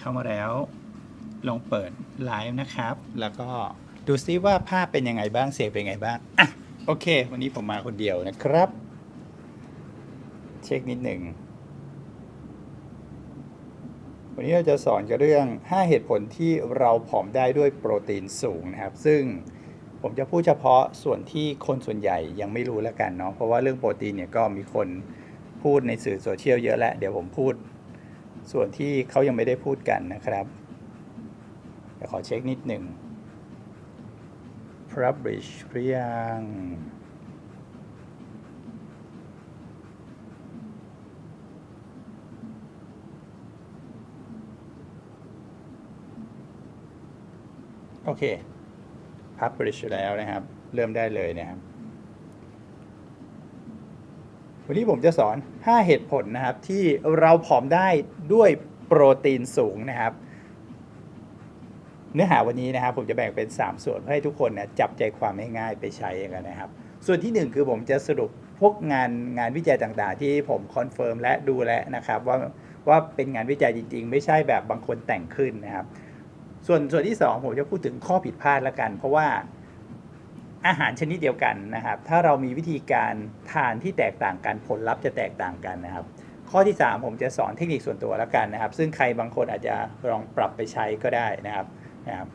เข้ามาแล้ว ลองเปิดไลฟ์นะครับ แล้วก็ดูซิว่าภาพเป็นยังไงบ้างเสียงเป็นยังไงบ้างอะโอเค วันนี้ผมมาคนเดียวนะครับ เช็คนิดหนึ่งวันนี้เราจะสอนกันเรื่อง 5 เหตุผลที่เราผอมได้ด้วยโปรตีนสูงนะครับ ซึ่งผมจะพูดเฉพาะส่วนที่คนส่วนใหญ่ยังไม่รู้แล้วกันเนาะเพราะว่าเรื่องโปรตีนเนี่ยก็มีคนพูดในสื่อโซเชียลเยอะแล้ว เดี๋ยวผมพูด ส่วนที่เขายังไม่ได้พูดกันนะครับเดี๋ยวขอเช็คนิดหนึ่ง publish หรือยังโอเค publish แล้วนะครับ เริ่มได้เลยนะครับ วันนี้ผมจะสอน 5 เหตุผลนะครับ ที่เราผอมได้ด้วยโปรตีนสูงนะครับ เนื้อหาวันนี้นะครับ ผมจะแบ่งเป็น 3 ส่วนเพื่อให้ทุกคนนะจับใจความง่ายๆไปใช้กันนะครับ ส่วนที่ 1 คือผมจะสรุปพวกงานงานวิจัยต่างๆ ที่ผมคอนเฟิร์มและดูแลนะครับ ว่าว่าเป็นงานวิจัยจริง ๆ ไม่ใช่แบบบางคนแต่งขึ้นนะครับ ส่วนส่วนที่ 2 ผมจะพูดถึงข้อผิดพลาดละกัน เพราะว่า อาหารชนิดเดียวกันนะครับ ถ้าเรามีวิธีการทานที่แตกต่างกันผลลัพธ์จะแตกต่างกันนะครับ ข้อที่ 3 ผมจะสอนเทคนิคส่วนตัวแล้วกันนะครับ ซึ่งใครบางคนอาจจะลองปรับไปใช้ก็ได้นะครับนะครับ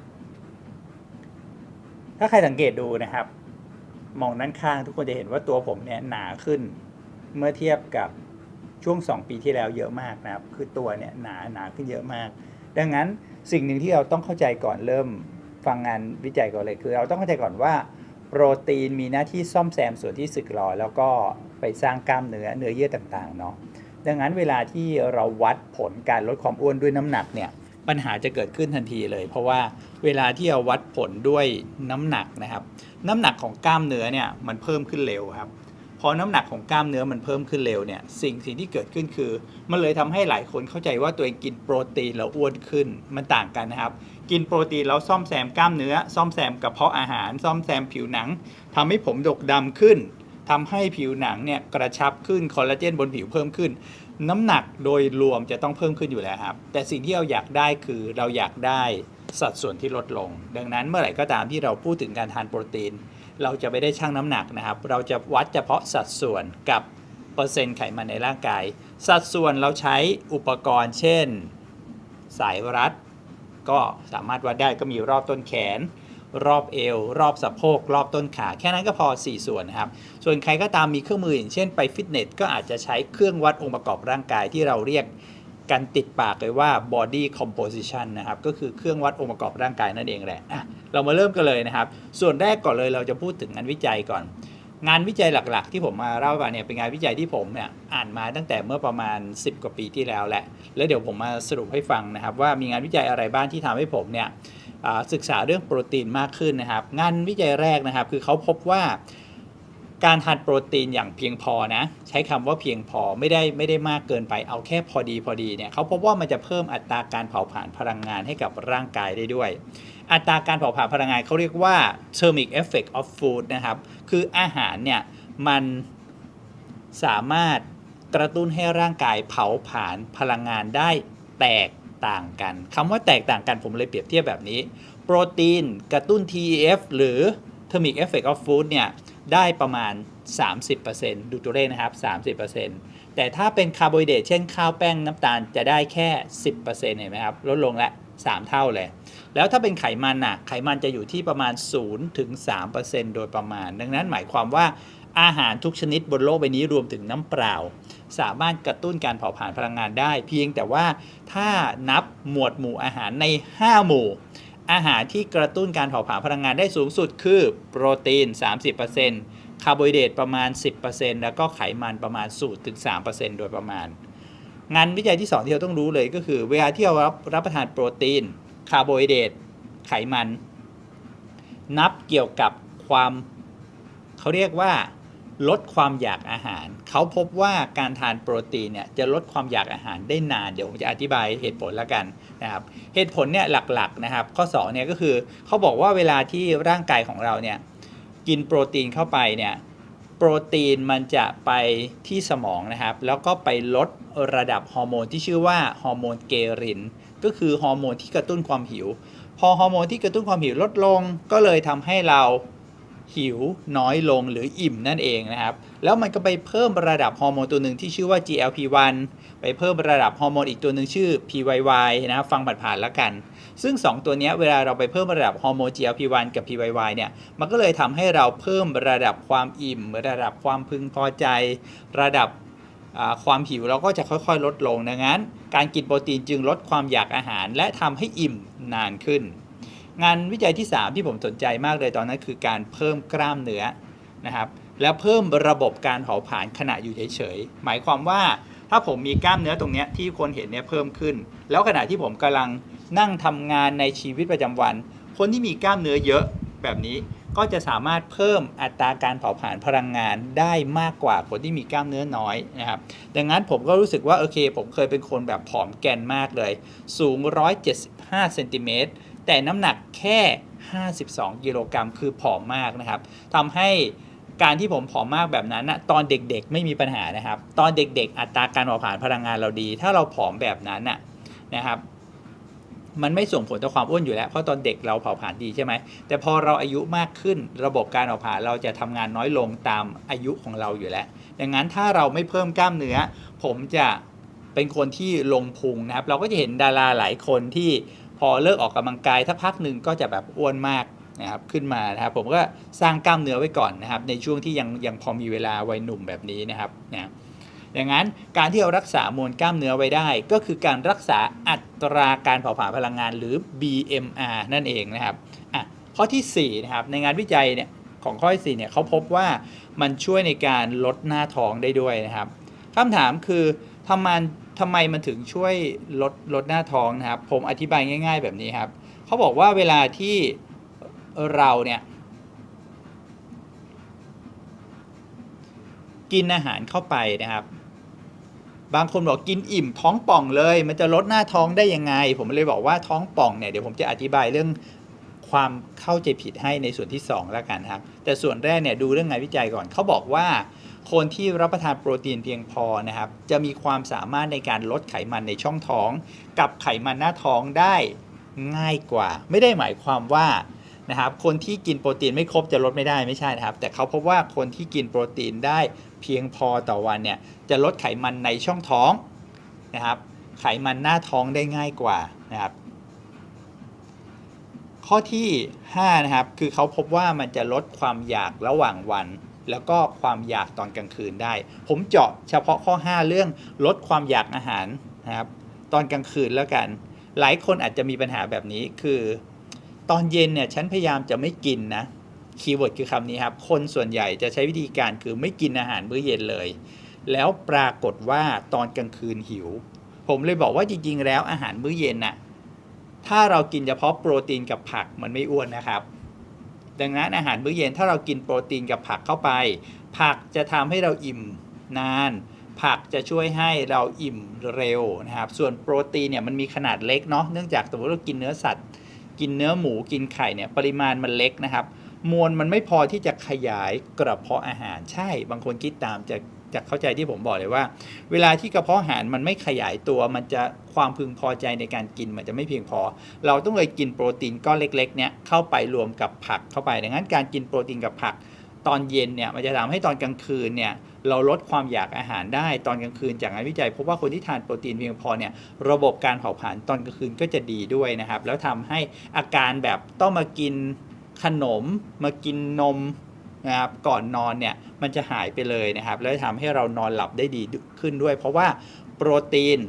ถ้าใครสังเกตดูนะครับ มองด้านข้างทุกคนจะเห็นว่าตัวผมเนี่ยหนาขึ้นเมื่อเทียบกับช่วง 2 ปีที่แล้วเยอะมากนะครับ คือตัวเนี่ยหนาหนาขึ้นเยอะมาก ดังนั้นสิ่งหนึ่งที่เราต้องเข้าใจก่อนเริ่มฟังงานวิจัยก่อนเลย คือเราต้องเข้าใจก่อนว่า โปรตีนมีหน้าที่ซ่อมแซมส่วนที่สึกหรอแล้วก็ไปสร้างกล้ามเนื้อเนื้อเยื่อต่างๆเนาะดังนั้นเวลาที่เราวัดผลการลดความอ้วนด้วยน้ำหนักเนี่ยปัญหาจะเกิดขึ้นทันทีเลย เพราะว่าเวลาที่เราวัดผลด้วยน้ำหนักนะครับ น้ำหนักของกล้ามเนื้อเนี่ยมันเพิ่มขึ้นเร็วครับพอน้ำหนักของกล้ามเนื้อมันเพิ่มขึ้นเร็วเนี่ยสิ่งสิ่งที่เกิดขึ้นคือ มันเลยทำให้หลายคนเข้าใจว่าตัวเองกินโปรตีนแล้วอ้วนขึ้นมันต่างกันนะครับ กินโปรตีนแล้วซ่อมแซมกล้ามเนื้อ ซ่อมแซมกระเพาะอาหาร ซ่อมแซมผิวหนังทำให้ผมดกดำขึ้นทำให้ผิวหนังเนี่ยกระชับขึ้นคอลลาเจนบนผิวเพิ่มขึ้น น้ำหนักโดยรวมจะต้องเพิ่มขึ้นอยู่แล้วครับ แต่สิ่งที่เราอยากได้คือเราอยากได้สัดส่วนที่ลดลง ดังนั้นเมื่อไหร่ก็ตามที่เราพูดถึงการทานโปรตีน เราจะไม่ได้ชั่งน้ำหนักนะครับ เราจะวัดเฉพาะสัดส่วนกับเปอร์เซ็นต์ไขมันในร่างกาย สัดส่วนเราใช้อุปกรณ์ เช่น สายรัด ก็สามารถวัดได้ก็มีรอบต้นแขน รอบเอว รอบสะโพก รอบต้นขา แค่นั้นก็พอ 4 ส่วนนะครับ ส่วนใครก็ตามมีเครื่องมืออย่างเช่นไปฟิตเนสก็อาจจะใช้เครื่องวัดองค์ประกอบร่างกายที่เราเรียกกันติดปากเลยว่า body composition นะครับ ก็คือเครื่องวัดองค์ประกอบร่างกายนั่นเองแหละอะเรามาเริ่มกันเลยนะครับ ส่วนแรกก่อนเลยเราจะพูดถึงงานวิจัยก่อน งานวิจัยหลักๆ ที่ผมมาเล่าไปเนี่ยเป็นงานวิจัยที่ผมเนี่ยอ่านมาตั้งแต่เมื่อประมาณ 10 กว่าปีที่แล้วแหละ แล้วเดี๋ยวผมมาสรุปให้ฟังนะครับ ว่ามีงานวิจัยอะไรบ้างที่ทำให้ผมเนี่ยศึกษาเรื่องโปรตีนมากขึ้นนะครับ งานวิจัยแรกนะครับ คือเขาพบว่า การทานโปรตีนอย่างเพียงพอนะ ใช้คำว่าเพียงพอไม่ได้ไม่ได้มากเกินไปเอาแค่พอดีพอดีเนี่ยเขาพบว่ามันจะเพิ่มอัตราการเผาผลาญพลังงานให้กับร่างกายได้ด้วย อัตราการเผาผลาญพลังงานเขาเรียกว่า thermic effect of food นะครับ คืออาหารเนี่ยมันสามารถกระตุ้นให้ร่างกายเผาผลาญพลังงานได้แตกต่างกันคำว่าแตกต่างกันผมเลยเปรียบเทียบแบบนี้ โปรตีนกระตุ้น TEF หรือ thermic effect of food เนี่ย ได้ประมาณ 30%ดูตัวเลขนะครับ 30%แต่ถ้าเป็นคาร์โบไฮเดรตเช่นข้าวแป้งน้ำตาลจะได้แค่ 10%เห็นไหมครับลดลงละ 3 เท่าเลย แล้วถ้าเป็นไขมันน่ะไขมันจะอยู่ที่ประมาณ0ถึง3%โดยประมาณ ดังนั้นหมายความว่าอาหารทุกชนิดบนโลกใบนี้รวมถึงน้ำเปล่า สามารถกระตุ้นการเผาผลาญพลังงานได้ เพียงแต่ว่าถ้านับหมวดหมู่อาหารใน 5 หมู่ อาหารที่กระตุ้นการเผาผลาญพลังงานได้สูงสุดคือโปรตีน 30%คาร์โบไฮเดรตประมาณ 10%แล้วก็ไขมันประมาณ0ถึง3%โดยประมาณ งานวิจัยที่ 2 ที่เราต้องรู้เลยก็คือ เวลาที่เรารับรับประทานโปรตีน คาร์โบไฮเดรตไขมัน นับเกี่ยวกับความเขาเรียกว่า ลดความอยากอาหาร เขาพบว่าการทานโปรตีนเนี่ยจะลดความอยากอาหารได้นาน เดี๋ยวผมจะอธิบายเหตุผลแล้วกันนะครับ เหตุผลเนี่ยหลักๆนะครับ ข้อ2เนี่ยก็คือเขาบอกว่าเวลาที่ร่างกายของเราเนี่ยกินโปรตีนเข้าไปเนี่ยโปรตีนมันจะไปที่สมองนะครับ แล้วก็ไปลดระดับฮอร์โมนที่ชื่อว่าฮอร์โมนเกริน ก็คือฮอร์โมนที่กระตุ้นความหิว พอฮอร์โมนที่กระตุ้นความหิวลดลง ก็เลยทำให้เรา หิวน้อยลงหรืออิ่มนั่นเองนะครับ แล้วมันก็ไปเพิ่มระดับฮอร์โมนตัวหนึ่งที่ชื่อว่า GLP-1 ไปเพิ่มระดับฮอร์โมนอีกตัวหนึ่งชื่อ PYY นะครับฟังผ่านๆแล้วกัน ซึ่ง 2 ตัวนี้เวลาเราไปเพิ่มระดับฮอร์โมน GLP-1 กับ PYY เนี่ย มันก็เลยทำให้เราเพิ่มระดับความอิ่ม ระดับความพึงพอใจ ระดับความหิวเราก็จะค่อยๆ ลดลงดังนั้น การกินโปรตีนจึงลดความอยากอาหาร และทำให้อิ่มนานขึ้น งานวิจัยที่ 3 ที่ผมสนใจมากเลยตอนนั้นคือการเพิ่มกล้ามเนื้อนะครับ แล้วเพิ่มระบบการเผาผลาญขณะอยู่เฉยๆ หมายความว่าถ้าผมมีกล้ามเนื้อตรงนี้ที่คนเห็นเนี่ยเพิ่มขึ้น แล้วขณะที่ผมกำลังนั่งทำงานในชีวิตประจำวัน คนที่มีกล้ามเนื้อเยอะแบบนี้ก็จะสามารถเพิ่มอัตราการเผาผลาญพลังงานได้มากกว่าคนที่มีกล้ามเนื้อน้อยนะครับ ดังนั้นผมก็รู้สึกว่าโอเค ผมเคยเป็นคนแบบผอมแกนมากเลย สูง 175เซนติเมตร แต่น้ำหนักแค่ 52กิโลกรัมคือผอมมากนะครับทำให้การที่ผมผอมมากแบบนั้นนะตอนเด็กๆไม่มีปัญหานะครับ ตอนเด็กๆ อัตราการเผาผลาญพลังงานเราดี ถ้าเราผอมแบบนั้นนะนะครับ มันไม่ส่งผลต่อความอ้วนอยู่แล้ว เพราะตอนเด็กเราเผาผลาญดีใช่ไหม แต่พอเราอายุมากขึ้น ระบบการเผาผลาญเราจะทำงานน้อยลงตามอายุของเราอยู่แล้ว ดังนั้นถ้าเราไม่เพิ่มกล้ามเนื้อ ผมจะเป็นคนที่ลงพุงนะครับ เราก็จะเห็นดาราหลายคนที่ พอเลิกออกกำลังกายถ้าพักหนึ่งก็จะแบบอ้วนมากนะครับขึ้นมานะครับผมก็สร้างกล้ามเนื้อไว้ก่อนนะครับ ในช่วงที่ยังยังพอมีเวลาวัยหนุ่มแบบนี้นะครับนะดังนั้นการที่เรารักษามวลกล้ามเนื้อไว้ได้ ก็คือการรักษาอัตราการเผาผลาญพลังงานหรือ BMR นั่นเองนะครับอะข้อที่4นะครับในงานวิจัยเนี่ยของข้อที่4เนี่ยเขาพบว่ามันช่วยในการลดหน้าท้องได้ด้วยนะครับคำถามคือทำไม ทำไมมันถึงช่วยลดลดหน้าท้องนะครับ ผมอธิบายง่าย ๆ แบบนี้ครับเขาบอกว่าเวลาที่เราเนี่ย กินอาหารเข้าไปนะครับ บางคนบอกกินอิ่มท้องป่องเลย มันจะลดหน้าท้องได้ยังไง ผมเลยบอกว่าท้องป่องเนี่ยเดี๋ยวผมจะอธิบายเรื่องความเข้าใจผิดให้ในส่วนที่2แล้วกันครับ แต่ส่วนแรกเนี่ยดูเรื่องงานวิจัยก่อนเขาบอกว่า คนที่รับประทานโปรตีนเพียงพอนะครับ จะมีความสามารถในการลดไขมันในช่องท้อง กับไขมันหน้าท้องได้ง่ายกว่า ไม่ได้หมายความว่านะครับ คนที่กินโปรตีนไม่ครบจะลดไม่ได้ไม่ใช่นะครับ แต่เขาพบว่าคนที่กินโปรตีนได้เพียงพอต่อวันเนี่ยจะลดไขมันในช่องท้องนะครับ ไขมันหน้าท้องได้ง่ายกว่านะครับ ข้อที่5นะครับคือเขาพบว่ามันจะลดความอยากระหว่างวัน แล้วก็ความอยากตอนกลางคืนได้ ผมเจาะเฉพาะข้อ 5 เรื่องลดความอยากอาหารนะครับ ตอนกลางคืนแล้วกัน หลายคนอาจจะมีปัญหาแบบนี้คือ ตอนเย็นเนี่ยฉันพยายามจะไม่กินนะคีย์เวิร์ดคือคำนี้ครับคนส่วนใหญ่จะใช้วิธีการคือไม่กินอาหารมื้อเย็นเลย แล้วปรากฏว่าตอนกลางคืนหิว ผมเลยบอกว่าจริงๆ แล้วอาหารมื้อเย็นน่ะถ้าเรากินเฉพาะโปรตีนกับผักมันไม่อ้วนนะครับ ดังนั้นอาหารมื้อเย็นถ้าเรากินโปรตีนกับผักเข้าไป ผักจะทำให้เราอิ่มนาน ผักจะช่วยให้เราอิ่มเร็วนะครับ ส่วนโปรตีนเนี่ยมันมีขนาดเล็กเนาะเนื่องจากสมมติเรากินเนื้อสัตว์ กินเนื้อหมูกินไข่เนี่ยปริมาณมันเล็กนะครับ มวลมันไม่พอที่จะขยายกระเพาะอาหารใช่ บางคนคิดตามจะ จะเข้าใจที่ผมบอกเลยว่า เวลาที่กระเพาะอาหารมันไม่ขยายตัว มันจะความพึงพอใจในการกินมันจะไม่เพียงพอ เราต้องเลยกินโปรตีนก้อนเล็กๆเนี่ยเข้าไปรวมกับผักเข้าไปดังนั้นการกินโปรตีนกับผัก ตอนเย็นเนี่ยมันจะทำให้ตอนกลางคืนเนี่ยเราลดความอยากอาหารได้ตอนกลางคืนจากงานวิจัยพบว่าคนที่ทานโปรตีนเพียงพอเนี่ยระบบการเผาผลาญตอนกลางคืนก็จะดีด้วยนะครับ แล้วทำให้อาการแบบต้องมากินขนมมากินนม นะครับก่อนนอนเนี่ยมันจะหายไปเลยนะครับแล้วทำให้เรานอนหลับได้ดีขึ้นด้วย เพราะว่าโปรตีน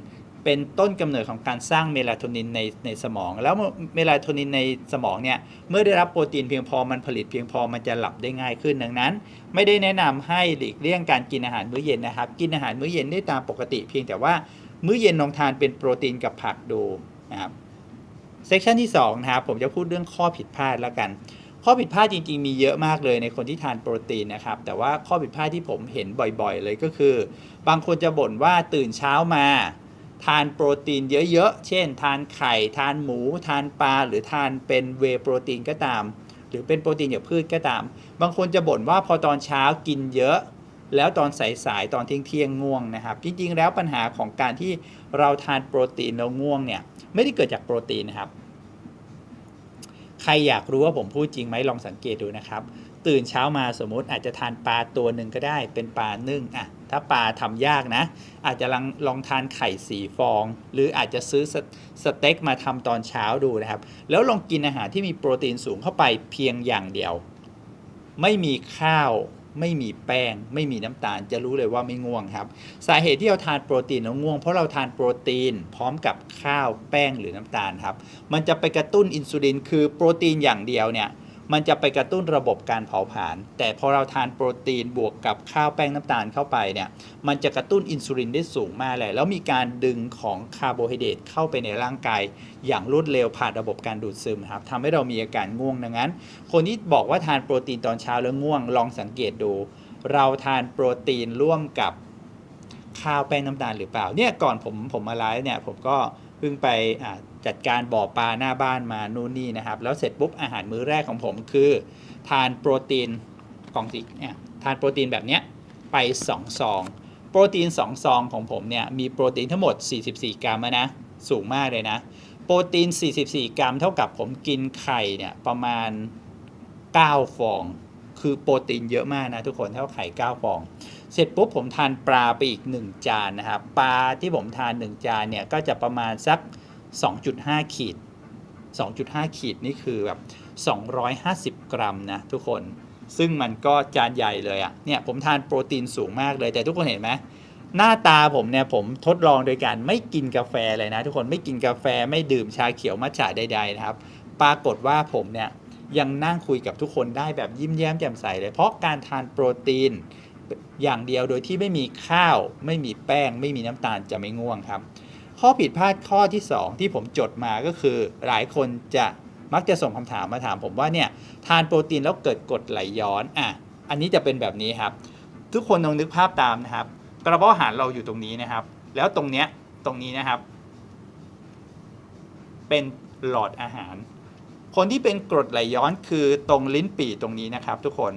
เป็นต้นกำเนิดของการสร้างเมลาโทนินในในสมอง แล้วเมลาโทนินในสมองเนี่ยเมื่อได้รับโปรตีนเพียงพอมันผลิตเพียงพอมันจะหลับได้ง่ายขึ้นดังนั้น ไม่ได้แนะนำให้หลีกเลี่ยงการกินอาหารมื้อเย็นนะครับ กินอาหารมื้อเย็นได้ตามปกติ เพียงแต่ว่ามื้อเย็นลองทานเป็นโปรตีนกับผักดูนะครับเซสชันที่2นะครับผมจะพูดเรื่องข้อผิดพลาดแล้วกัน ข้อผิดพลาดจริง ๆ มีเยอะมากเลยในคนที่ทานโปรตีนนะครับ แต่ว่าข้อผิดพลาดที่ผมเห็นบ่อยๆ เลยก็คือ บางคนจะบ่นว่าตื่นเช้ามา ทานโปรตีนเยอะๆ เช่น ทานไข่ ทานหมู ทานปลา หรือทานเป็นเวโปรตีนก็ตาม หรือเป็นโปรตีนจากพืชก็ตาม บางคนจะบ่นว่าพอตอนเช้ากินเยอะแล้วตอนสายๆตอนเที่ยงเที่ยงง่วงนะครับ จริงๆ แล้วปัญหาของการที่เราทานโปรตีนแล้วง่วงเนี่ยไม่ได้เกิดจากโปรตีนนะครับ ใครอยากรู้ว่าผมพูดจริงไหมลองสังเกตดูนะครับ ตื่นเช้ามาสมมติอาจจะทานปลาตัวหนึ่งก็ได้ เป็นปลานึ่งอะถ้าปลาทำยากนะ อาจจะลองลองทานไข่สีฟอง หรืออาจจะซื้อสสเต็กมาทำตอนเช้าดูนะครับ แล้วลองกินอาหารที่มีโปรตีนสูงเข้าไปเพียงอย่างเดียว ไม่มีข้าว ไม่มีแป้ง ไม่มีน้ำตาลจะรู้เลยว่าไม่ง่วงครับ สาเหตุที่เราทานโปรตีนแล้วง่วง เพราะเราทานโปรตีน พร้อมกับข้าวแป้งหรือน้ำตาลครับ มันจะไปกระตุ้นอินซูลินคือโปรตีนอย่างเดียวเนี่ย มันจะไปกระตุ้นระบบการเผาผลาญแต่พอเราทานโปรตีนบวกกับข้าวแป้งน้ำตาลเข้าไปเนี่ยมันจะกระตุ้นอินซูลินได้สูงมากเลยแล้วมีการดึงของคาร์โบไฮเดรตเข้าไปในร่างกาย อย่างรวดเร็วผ่านระบบการดูดซึมครับทำให้เรามีอาการง่วงดังนั้น คนที่บอกว่าทานโปรตีนตอนเช้าแล้วง่วงลองสังเกตดู เราทานโปรตีนร่วมกับข้าวแป้งน้ำตาลหรือเปล่าเนี่ยก่อนผมผมมาไลฟ์เนี่ยผมก็เพิ่งไปอ่า จัดการบ่อปลาหน้าบ้านมานู่นนี่นะครับ แล้วเสร็จปุ๊บอาหารมื้อแรกของผมคือ ทานโปรตีนกล่องสีเนี่ยทานโปรตีนแบบเนี้ยไป2ซองโปรตีน2ซองของผมเนี่ยมีโปรตีนทั้งหมด 44 กรัมนะสูงมากเลยนะ โปรตีน 44 กรัม เท่ากับผมกินไข่เนี่ยประมาณ 9 ฟอง คือโปรตีนเยอะมากนะทุกคนเท่าไข่ 9 ฟอง เสร็จปุ๊บผมทานปลาไปอีก 1 จานนะครับ ปลาที่ผมทาน 1 จานเนี่ยก็จะประมาณสัก 2.5 ขีด 2.5 ขีดนี่คือแบบ 250 กรัมนะทุกคน ซึ่งมันก็จานใหญ่เลยอะ่ะ เนี่ยผมทานโปรตีนสูงมากเลย แต่ทุกคนเห็นไหมหน้าตาผมเนี่ยผมทดลองโดยการไม่กินกาแฟเลยนะ ทุกคนไม่กินกาแฟไม่ดื่มชาเขียวมัทฉะใดๆนะครับ ปรากฏว่าผมเนี่ยยังนั่งคุยกับทุกคนได้แบบยิ้มแย้มแจ่มใสเลย เพราะการทานโปรตีนอย่างเดียวโดยที่ไม่มีข้าว ไม่มีแป้ง ไม่มีน้ำตาลจะไม่ง่วงครับ ข้อผิดพลาดข้อที่ 2 ที่ผมจดมาก็คือหลายคนจะมักจะส่งคำถามมาถามผมว่าเนี่ยทานโปรตีนแล้วเกิดกรดไหลย้อนอะอันนี้จะเป็นแบบนี้ครับ ทุกคนลองนึกภาพตามนะครับ กระเพาะอาหารเราอยู่ตรงนี้นะครับ แล้วตรงเนี้ยตรงนี้นะครับ เป็นหลอดอาหาร คนที่เป็นกรดไหลย้อนคือตรงลิ้นปี่ตรงนี้นะครับ ทุกคน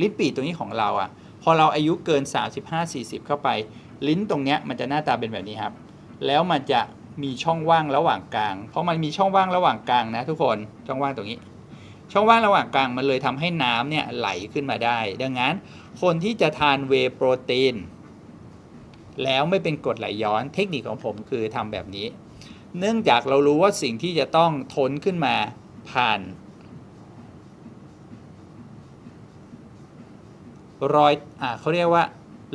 ลิ้นปี่ตรงนี้ของเราอะ่ะ พอเราอายุเกิน 35-40 เข้าไป ลิ้นตรงเนี้ยมันจะหน้าตาเป็นแบบนี้ครับ แล้วมันจะมีช่องว่างระหว่างกลาง เพราะมันมีช่องว่างระหว่างกลางนะทุกคนช่องว่างตรงนี้ ช่องว่างระหว่างกลางมันเลยทำให้น้ำเนี่ยไหลขึ้นมาได้ ดังนั้นคนที่จะทานเวโปรตีนแล้วไม่เป็นกรดไหลย้อนเทคนิคของผมคือทำแบบนี้ เนื่องจากเรารู้ว่าสิ่งที่จะต้องทนขึ้นมาผ่าน รอยอ่าเขาเรียกว่า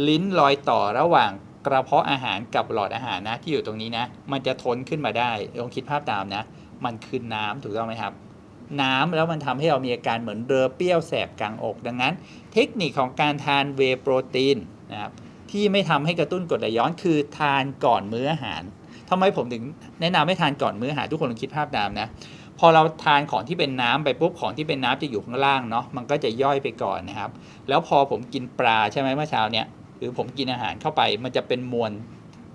ลิ้นรอยต่อระหว่างกระเพาะอาหารกับหลอดอาหารนะที่อยู่ตรงนี้นะ มันจะทนขึ้นมาได้ลองคิดภาพตามนะ มันคือน้ำถูกต้องไหมครับ น้ำแล้วมันทำให้เรามีอาการเหมือนเรือเปรี้ยวแสบกลางอก ดังนั้น เทคนิคของการทานเวโปรตีนนะครับที่ไม่ทำให้กระตุ้นกรดไหลย้อนคือทานก่อนมื้ออาหารทำไมผมถึงแนะนำให้ทานก่อนมื้ออาหารทุกคนลองคิดภาพตามนะพอเราทานของที่เป็นน้ำไปปุ๊บของที่เป็นน้ำจะอยู่ข้างล่างเนาะมันก็จะย่อยไปก่อนนะครับ แล้วพอผมกินปลาใช่ไหมเมื่อเช้าเนี่ย หรือผมกินอาหารเข้าไป มันจะเป็นมวล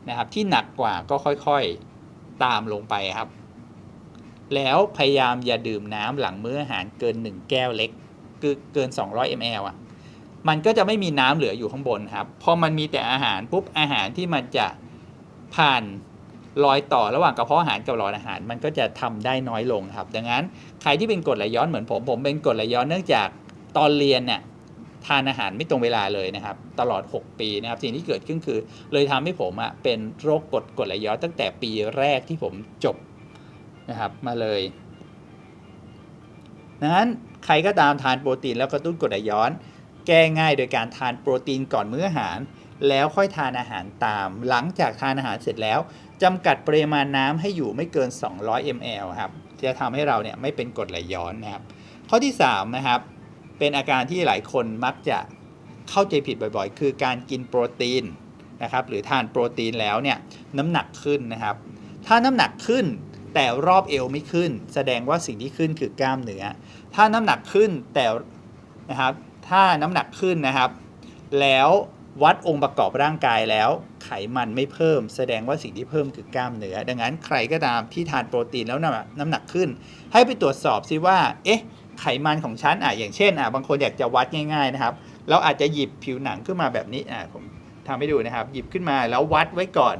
นะครับ ที่หนักกว่าก็ค่อยๆตามลงไปครับ แล้วพยายามอย่าดื่มน้ำหลังมื้ออาหารเกิน 1 แก้วเล็กคือเกิน 200 ml อะ มันก็จะไม่มีน้ำเหลืออยู่ข้างบนครับ พอมันมีแต่อาหารปุ๊บอาหารที่มันจะผ่านรอยต่อระหว่างกระเพาะอาหารกับหลอดอาหาร มันก็จะทำได้น้อยลงครับ ดังนั้นใครที่เป็นกรดไหลย้อนเหมือนผมผมเป็นกรดไหลย้อนเนื่องจากตอนเรียนเนี่ย ทานอาหารไม่ตรงเวลาเลยนะครับ ตลอด 6 ปีนะครับสิ่งที่เกิดขึ้นคือ เลยทำให้ผมอะเป็นโรคกรดกดไหลย้อนตั้งแต่ปีแรกที่ผมจบนะครับมาเลยดังนั้นใครก็ตามทานโปรตีนแล้วกระตุ้นกรดไหลย้อน แก้ง่ายโดยการทานโปรตีนก่อนมื้ออาหาร แล้วค่อยทานอาหารตาม หลังจากทานอาหารเสร็จแล้วจำกัดปริมาณน้ำให้อยู่ไม่เกิน 200 ml ครับจะทำให้เราเนี่ยไม่เป็นกรดไหลย้อนนะครับ ข้อที่3นะครับ เป็นอาการที่หลายคนมักจะเข้าใจผิดบ่อยๆ คือการกินโปรตีนนะครับหรือทานโปรตีนแล้วเนี่ยน้ำหนักขึ้นนะครับ ถ้าน้ำหนักขึ้นแต่รอบเอวไม่ขึ้น แสดงว่าสิ่งที่ขึ้นคือกล้ามเนื้อถ้าน้ำหนักขึ้นแต่นะครับถ้าน้ำหนักขึ้นนะครับ แล้ววัดองค์ประกอบร่างกายแล้วไขมันไม่เพิ่ม แสดงว่าสิ่งที่เพิ่มคือกล้ามเนื้อดังนั้นใครก็ตามที่ทานโปรตีนแล้วน้ำหนักน้ำหนักขึ้น ให้ไปตรวจสอบซิว่าเอ๊ะ ไขมันของฉันอะอย่างเช่นอะบางคนอยากจะวัดง่ายๆนะครับ เราอาจจะหยิบผิวหนังขึ้นมาแบบนี้อะผมทำให้ดูนะครับ หยิบขึ้นมาแล้ววัดไว้ก่อน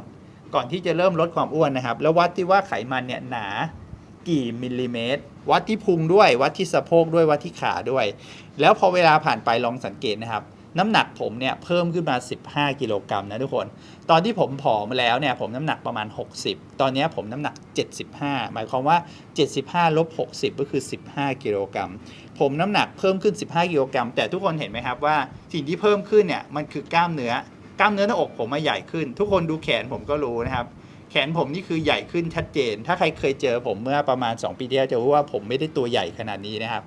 ก่อนที่จะเริ่มลดความอ้วนนะครับ แล้ววัดที่ว่าไขมันเนี่ยหนากี่มิลลิเมตร วัดที่พุงด้วย วัดที่สะโพกด้วย วัดที่ขาด้วย แล้วพอเวลาผ่านไปลองสังเกตนะครับ น้ำหนักผมเนี่ยเพิ่มขึ้นมา 15 กิโลกรัมนะทุกคน ตอนที่ผมผอมแล้วเนี่ยผมน้ำหนักประมาณ 60 ตอนนี้ผมน้ำหนัก 75 หมายความว่า 75 ลบ 60 ก็คือ 15 กิโลกรัม ผมน้ำหนักเพิ่มขึ้น 15 กิโลกรัม แต่ทุกคนเห็นไหมครับว่าสิ่งที่เพิ่มขึ้นเนี่ยมันคือกล้ามเนื้อกล้ามเนื้อหน้าอกผมมาใหญ่ขึ้น ทุกคนดูแขนผมก็รู้นะครับ แขนผมนี่คือใหญ่ขึ้นชัดเจน ถ้าใครเคยเจอผมเมื่อประมาณ 2 ปีที่แล้วจะรู้ว่าผมไม่ได้ตัวใหญ่ขนาดนี้นะครับ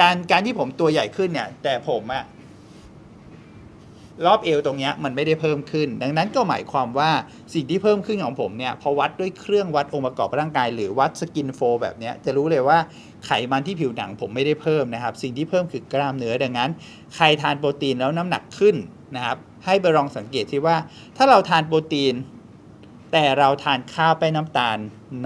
การการที่ผมตัวใหญ่ขึ้นเนี่ยแต่ผมอะ รอบเอวตรงนี้มันไม่ได้เพิ่มขึ้น ดังนั้นก็หมายความว่าสิ่งที่เพิ่มขึ้นของผมเนี่ยพอวัดด้วยเครื่องวัดองค์ประกอบร่างกาย หรือวัดสกินโฟแบบนี้จะรู้เลยว่าไขมันที่ผิวหนังผมไม่ได้เพิ่มนะครับ สิ่งที่เพิ่มคือกล้ามเนื้อดังนั้น ใครทานโปรตีนแล้วน้ำหนักขึ้นนะครับ ให้ไปลองสังเกตที่ว่า ถ้าเราทานโปรตีน แต่เราทานข้าวแป้งน้ำตาล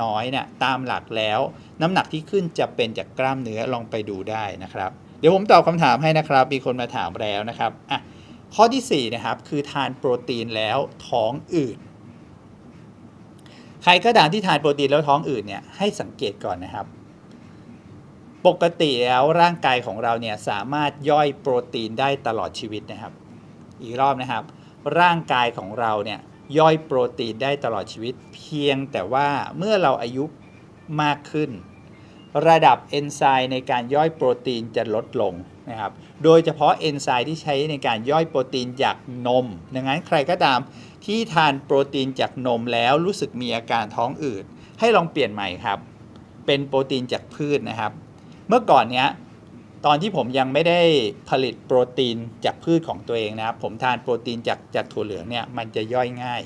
น้อยเนี่ยตามหลักแล้ว น้ำหนักที่ขึ้นจะเป็นจากกล้ามเนื้อลองไปดูได้นะครับ เดี๋ยวผมตอบคำถามให้นะครับ มีคนมาถามแล้วนะครับอะ ข้อทีสี่4นะครับคือทานโปรตีนแล้วท้องอืดใครก็ตามที่ทานโปรตีนแล้วท้องอืดเนี่ยให้สังเกตก่อนนะครับ ปกติแล้วร่างกายของเราเนี่ยสามารถย่อยโปรตีนได้ตลอดชีวิตนะครับ อีกรอบนะครับ ร่างกายของเราเนี่ยย่อยโปรตีนได้ตลอดชีวิต เพียงแต่ว่าเมื่อเราอายุมากขึ้น ระดับเอนไซม์ในการย่อยโปรตีนจะลดลงนะครับ โดยเฉพาะเอนไซม์ที่ใช้ในการย่อยโปรตีนจากนม ดังนั้นใครก็ตามที่ทานโปรตีนจากนมแล้วรู้สึกมีอาการท้องอืดให้ลองเปลี่ยนใหม่ครับ เป็นโปรตีนจากพืชนะครับ เมื่อก่อนเนี้ยตอนที่ผมยังไม่ได้ผลิตโปรตีนจากพืชของตัวเองนะครับ ผมทานโปรตีนจากจากถั่วเหลืองเนี่ยมันจะย่อยง่าย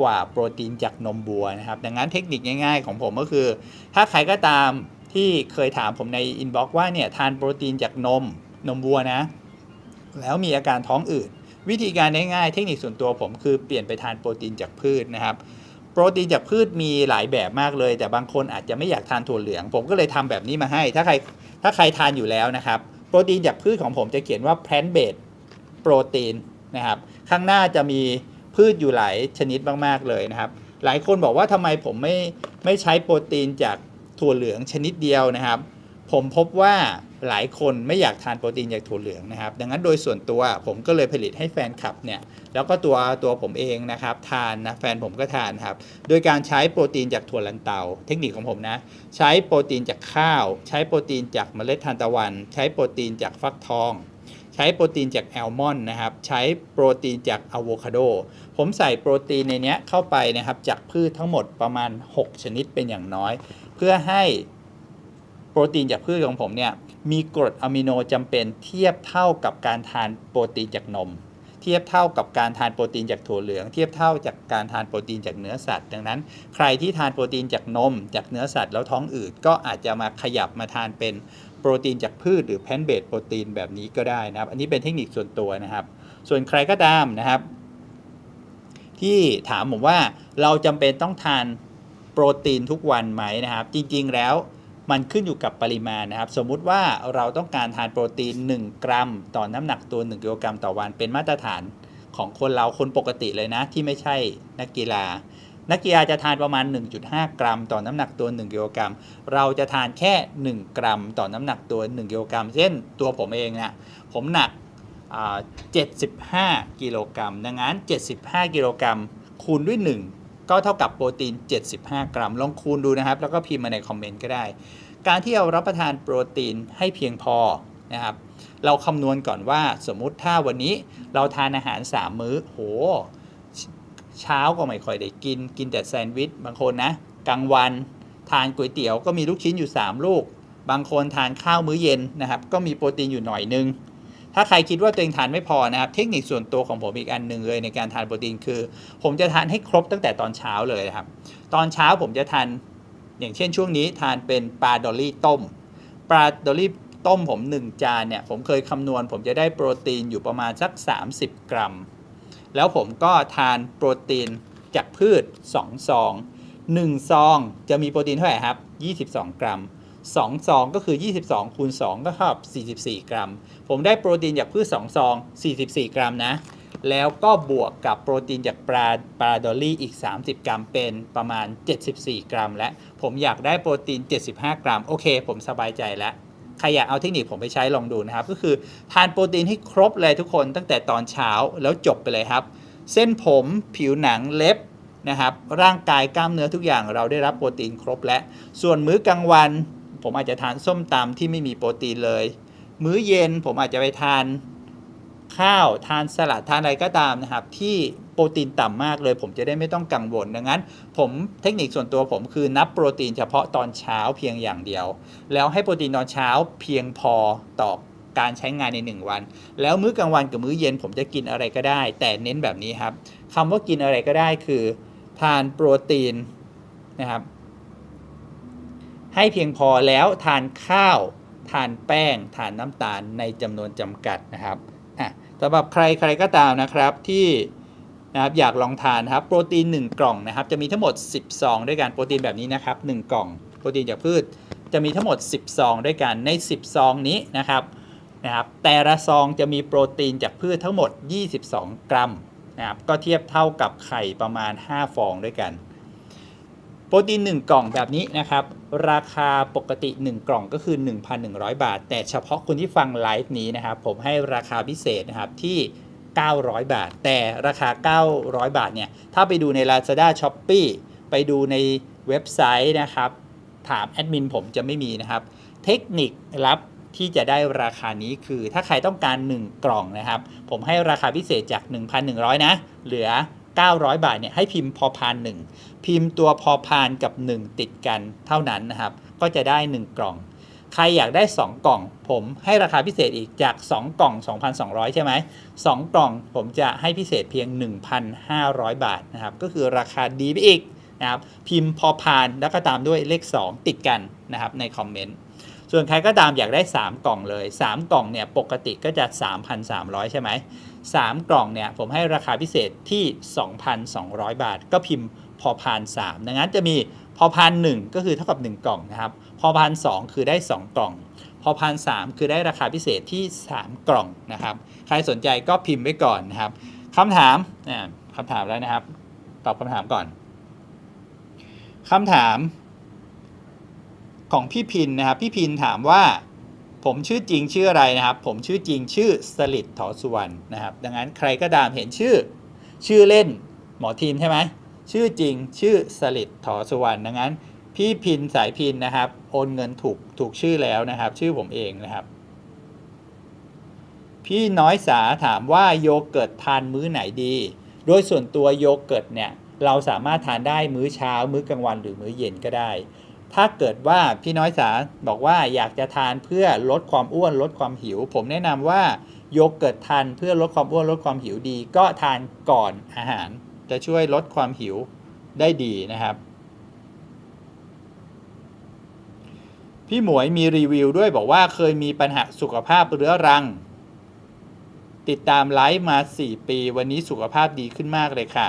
กว่าโปรตีนจากนมบัวนะครับ ดังนั้นเทคนิคง่ายๆของผมก็คือ ถ้าใครก็ตามที่เคยถามผมในอินบ็อกซ์ว่าเนี่ยทานโปรตีนจากนม นมวัวนะ แล้วมีอาการท้องอืดวิธีการง่ายๆเทคนิคส่วนตัวผมคือเปลี่ยนไปทานโปรตีนจากพืชนะครับ โปรตีนจากพืชมีหลายแบบมากเลย แต่บางคนอาจจะไม่อยากทานถั่วเหลือง ผมก็เลยทำแบบนี้มาให้ ถ้าใครถ้าใครทานอยู่แล้วนะครับ โปรตีนจากพืชของผมจะเขียนว่า plant based โปรตีนนะครับ ข้างหน้าจะมีพืชอยู่หลายชนิดมากๆเลยนะครับ หลายคนบอกว่าทำไมผมไม่ไม่ใช้โปรตีนจากถั่วเหลืองชนิดเดียวนะครับ ผมพบว่า หลายคนไม่อยากทานโปรตีนจากถั่วเหลืองนะครับ ดังนั้นโดยส่วนตัวผมก็เลยผลิตให้แฟนคลับเนี่ยแล้วก็ตัวตัวผมเองนะครับ ทานนะแฟนผมก็ทานครับ โดยการใช้โปรตีนจากถั่วลันเตา เทคนิคของผมนะ ใช้โปรตีนจากข้าว ใช้โปรตีนจากเมล็ดทานตะวัน ใช้โปรตีนจากฟักทอง ใช้โปรตีนจากแอลมอนด์นะครับ ใช้โปรตีนจากอะโวคาโดผมใส่โปรตีนในเนี้ยเข้าไปนะครับจากพืชทั้งหมดประมาณ 6 ชนิดเป็นอย่างน้อย เพื่อให้ รตีนจากพืชของผมเนี่ยมีกรดอะมิโนจำเป็นเทียบเท่ากับการทานโปรตีนจากนม เทียบเท่ากับการทานโปรตีนจากถั่วเหลือง เทียบเท่าจากการทานโปรตีนจากเนื้อสัตว์ ดังนั้น ใครที่ทานโปรตีนจากนม จากเนื้อสัตว์แล้วท้องอืดก็อาจจะมาขยับมาทานเป็นโปรตีนจากพืชหรือแพนเบดโปรตีนแบบนี้ก็ได้นะครับ อันนี้เป็นเทคนิคส่วนตัวนะครับ ส่วนใครก็ตามนะครับ ที่ถามผมว่าเราจำเป็นต้องทานโปรตีนทุกวันไหมนะครับ จริงๆแล้ว มันขึ้นอยู่กับปริมาณนะครับ สมมุติว่าเราต้องการทานโปรตีน 1 กรัม ต่อน้ำหนักตัว 1 กิโลกรัมต่อวันเป็นมาตรฐานของคนเราคนปกติเลยนะ ที่ไม่ใช่นักกีฬา นักกีฬาจะทานประมาณ 1.5 กรัม ต่อน้ำหนักตัว 1 กิโลกรัม เราจะทานแค่ 1 กรัม ต่อน้ำหนักตัว 1 กิโลกรัม เช่น ตัวผมเองนะผมหนัก75 กิโลกรัมดังนั้น 75 กิโลกรัมคูณด้วย 1 ก็เท่ากับโปรตีน 75 กรัม ลองคูณดูนะครับ แล้วก็พิมพ์มาในคอมเมนต์ก็ได้ การที่เรารับประทานโปรตีนให้เพียงพอนะครับ เราคำนวณก่อนว่าสมมุติถ้าวันนี้เราทานอาหาร 3 มื้อ โห เช้าก็ไม่ค่อยได้กิน กินแต่แซนด์วิช บางคนนะ กลางวันทานก๋วยเตี๋ยวก็มีลูกชิ้นอยู่ 3 ลูก บางคนทานข้าวมื้อเย็นนะครับ ก็มีโปรตีนอยู่หน่อยนึง ถ้าใครคิดว่าตัวเองทานไม่พอนะครับ เทคนิคส่วนตัวของผมอีกอันหนึ่งเลยในการทานโปรตีนคือ ผมจะทานให้ครบตั้งแต่ตอนเช้าเลยครับ ตอนเช้าผมจะทานอย่างเช่นช่วงนี้ทานเป็นปลาดอลลี่ต้ม ปลาดอลลี่ต้มผม 1 จานเนี่ยผมเคยคำนวณ ผมจะได้โปรตีนอยู่ประมาณสัก 30 กรัม แล้วผมก็ทานโปรตีนจากพืช 2 ซอง 1 ซองจะมีโปรตีนเท่าไหร่ครับ 22 กรัม 2 ซองก็คือ 22คูณ2ก็เท่ากับ44 กรัม ผมได้โปรตีนจากพืช2ซอง 44 กรัมนะ แล้วก็บวกกับโปรตีนจากปลาปลาดอลลี่อีก 30 กรัมเป็นประมาณ 74 กรัม และผมอยากได้โปรตีน 75 กรัม โอเค ผมสบายใจแล้วใครอยากเอาเทคนิคผมไปใช้ลองดูนะครับ ก็คือทานโปรตีนให้ครบเลยทุกคนตั้งแต่ตอนเช้าแล้วจบไปเลยครับ เส้นผมผิวหนังเล็บนะครับ ร่างกายกล้ามเนื้อทุกอย่างเราได้รับโปรตีนครบแล้วส่วนมื้อกลางวัน ผมอาจจะทานส้มตำที่ไม่มีโปรตีนเลย มื้อเย็นผมอาจจะไปทานข้าวทานสลัดทานอะไรก็ตามนะครับ ที่โปรตีนต่ำมากเลย ผมจะได้ไม่ต้องกังวลดังนั้น ผมเทคนิคส่วนตัวผมคือนับโปรตีนเฉพาะตอนเช้าเพียงอย่างเดียว แล้วให้โปรตีนตอนเช้าเพียงพอต่อการใช้งานใน 1 วัน แล้วมื้อกลางวันกับมื้อเย็นผมจะกินอะไรก็ได้ แต่เน้นแบบนี้ครับคำว่ากินอะไรก็ได้คือ ทานโปรตีนนะครับ ให้เพียงพอแล้วทานข้าว ทานแป้ง ทานน้ำตาลในจำนวนจำกัดนะครับอะสำหรับใครใครก็ตามนะครับที่นะครับอยากลองทานนะครับโปรตีน 1 กล่องนะครับจะมีทั้งหมด10ซองด้วยกันโปรตีนแบบนี้นะครับ1กล่อง โปรตีนจากพืชจะมีทั้งหมด 10 ซองด้วยกันใน 10 ซองนี้นะครับนะครับแต่ละซองจะมีโปรตีนจากพืชทั้งหมด 22 กรัมนะครับก็เทียบเท่ากับไข่ประมาณ 5 ฟองด้วยกัน โปรตีน 1 กล่องแบบนี้นะครับ ราคาปกติ 1 กล่องก็คือ 1,100 บาท แต่เฉพาะคนที่ฟังไลฟ์นี้นะครับ ผมให้ราคาพิเศษนะครับที่ 900 บาท แต่ราคา 900 บาทเนี่ย ถ้าไปดูใน Lazada s h o p e e ไปดูในเว็บไซต์นะครับ ถามแอดมินผมจะไม่มีนะครับ เทคนิคลับที่จะได้ราคานี้คือถ้าใครต้องการ 1 กล่องนะครับ ผมให้ราคาพิเศษจาก 1,100 นะ เหลือ 900 บาทเนี่ยให้พิมพ์พอพาน1พิมพ์ตัวพอพานกับ 1 ติดกันเท่านั้นนะครับ ก็จะได้ 1 กล่อง ใครอยากได้ 2 กล่อง ผมให้ราคาพิเศษอีกจาก 2 กล่อง 2,200 ใช่ไหม2กล่องผมจะให้พิเศษเพียง 1,500 บาทนะครับ ก็คือราคาดีไปอีกนะครับพิมพ์พอพานแล้วก็ตามด้วยเลข 2 ติดกันนะครับในคอมเมนต์ส่วนใครก็ตามอยากได้ 3 กล่องเลย 3 กล่องเนี่ยปกติก็จะ 3,300 ใช่ไหม 3 กล่องเนี่ยผมให้ราคาพิเศษที่ 2,200 บาท ก็พิมพ์พอพาน3ดังนั้นจะมีพอพาน1ก็คือเท่ากับ 1 กล่องนะครับ พอพาน2คือได้ 2 กล่อง พอพาน3คือได้ราคาพิเศษที่ 3 กล่องนะครับ ใครสนใจก็พิมพ์ไว้ก่อนนะครับคำถามอ่าคำถามแล้วนะครับ ตอบคำถามก่อนคำถามของพี่พินนะครับ พี่พินถามว่า ผมชื่อจริงชื่ออะไรนะครับ ผมชื่อจริงชื่อสลิดถอสุวรรณนะครับ ดังนั้นใครก็ตามเห็นชื่อ ชื่อเล่นหมอทีมใช่ไหมชื่อจริงชื่อสลิดถอสุวรรณดังนั้น พี่พินสายพินนะครับ โอนเงินถูกถูกชื่อแล้วนะครับ ชื่อผมเองนะครับ พี่น้อยสาถามว่าโยเกิร์ตทานมื้อไหนดี โดยส่วนตัวโยเกิร์ตเนี่ยเราสามารถทานได้มื้อเช้า มื้อกลางวันหรือมื้อเย็นก็ได้ ถ้าเกิดว่าพี่น้อยสาบอกว่าอยากจะทานเพื่อลดความอ้วนลดความหิว ผมแนะนำว่าโยเกิร์ตทานเพื่อลดความอ้วนลดความหิวดี ก็ทานก่อนอาหาร จะช่วยลดความหิวได้ดีนะครับ พี่หมวยมีรีวิวด้วยบอกว่าเคยมีปัญหาสุขภาพเรื้อรัง ติดตามไลฟ์มา 4 ปี วันนี้สุขภาพดีขึ้นมากเลยค่ะ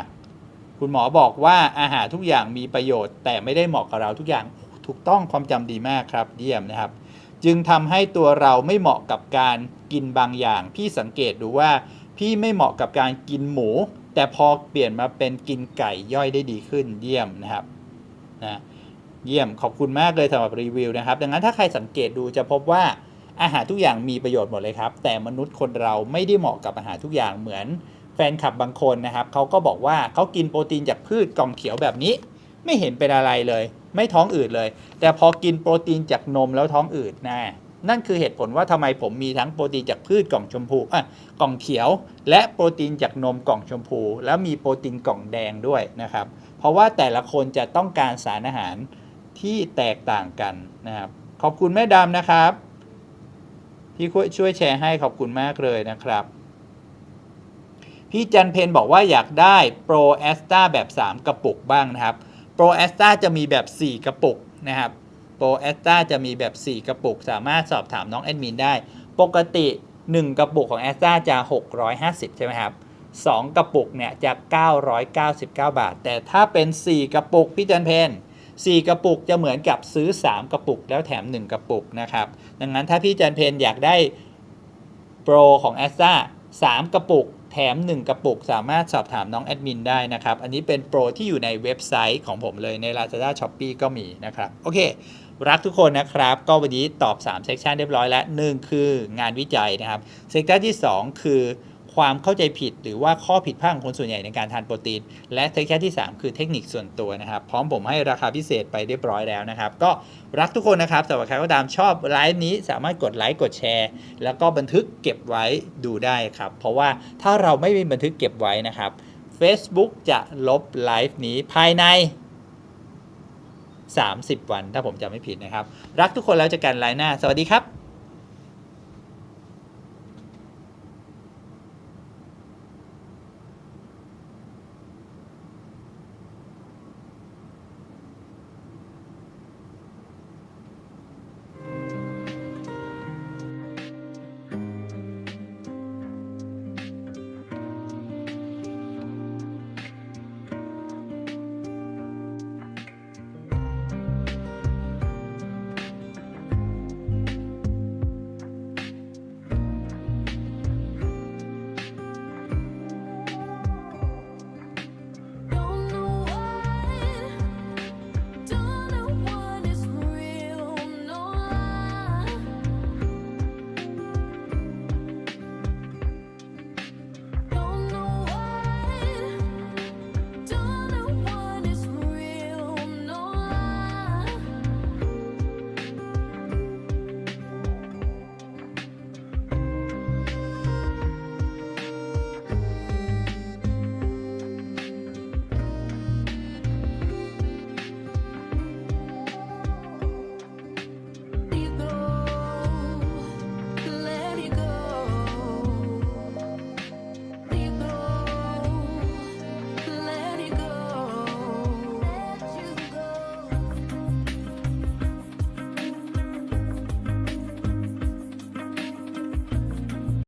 คุณหมอบอกว่าอาหารทุกอย่างมีประโยชน์ แต่ไม่ได้เหมาะกับเราทุกอย่าง ถูกต้องความจำดีมากครับเยี่ยมนะครับ จึงทำให้ตัวเราไม่เหมาะกับการกินบางอย่าง พี่สังเกตดูว่าพี่ไม่เหมาะกับการกินหมู แต่พอเปลี่ยนมาเป็นกินไก่ย่อยได้ดีขึ้นเยี่ยมนะครับนะเยี่ยมขอบคุณมากเลยสำหรับรีวิวนะครับ ดังนั้นถ้าใครสังเกตดูจะพบว่าอาหารทุกอย่างมีประโยชน์หมดเลยครับ แต่มนุษย์คนเราไม่ได้เหมาะกับอาหารทุกอย่างเหมือน แฟนคลับบางคนนะครับเขาก็บอกว่าเขากินโปรตีนจากพืชกล่องเขียวแบบนี้ ไม่เห็นเป็นอะไรเลย ไม่ท้องอืดเลย แต่พอกินโปรตีนจากนมแล้วท้องอืดนะนั่นคือเหตุผลว่าทำไมผมมีทั้งโปรตีนจากพืชกล่องชมพูอะกล่องเขียว และโปรตีนจากนมกล่องชมพู แล้วมีโปรตีนกล่องแดงด้วยนะครับ เพราะว่าแต่ละคนจะต้องการสารอาหารที่แตกต่างกันนะครับ ขอบคุณแม่ดำนะครับ ที่ช่วยแชร์ให้ขอบคุณมากเลยนะครับ พี่จันเพนบอกว่าอยากได้โปรแอสตาแบบ 3 กระปุกบ้างนะครับ โปรแอสตาจะมีแบบ 4 กระปุกนะครับโปรแอสตาจะมีแบบ 4 กระปุก สามารถสอบถามน้องแอดมินได้ ปกติ 1 กระปุกของแอสตาจะ 650 ใช่ไหมครับ 2 กระปุกเนี่ยจะ 999 บาท แต่ถ้าเป็น 4 กระปุกพี่จันเพน4 กระปุกจะเหมือนกับซื้อ 3 กระปุก แล้วแถม 1 กระปุกนะครับ ดังนั้นถ้าพี่จันเพนอยากได้โปรของแอสตา3 กระปุก แถม 1 กระปุกสามารถสอบถามน้องแอดมินได้นะครับ อันนี้เป็นโปรที่อยู่ในเว็บไซต์ของผมเลยใน Lazada s h o p e e ก็มีนะครับ โอเค รักทุกคนนะครับ ก็วันนี้ตอบ3เซกชันเรียบร้อยแล้ว 1 คืองานวิจัยนะครับเซกชันที่ 2 คือ ความเข้าใจผิดหรือว่าข้อผิดพลาดของคนส่วนใหญ่ในการทานโปรตีน และเทคแคที่ 3 คือเทคนิคส่วนตัวนะครับ พร้อมผมให้ราคาพิเศษไปเรียบร้อยแล้วนะครับ ก็รักทุกคนนะครับสำหรับใครก็ตามชอบไลฟ์นี้สามารถกดไลค์กดแชร์ แล้วก็บันทึกเก็บไว้ดูได้ครับ เพราะว่าถ้าเราไม่มีบันทึกเก็บไว้นะครับ Facebook จะลบไลฟ์นี้ภายใน 30 วันถ้าผมจำไม่ผิดนะครับ รักทุกคนแล้วเจอกันไลฟ์หน้า สวัสดีครับ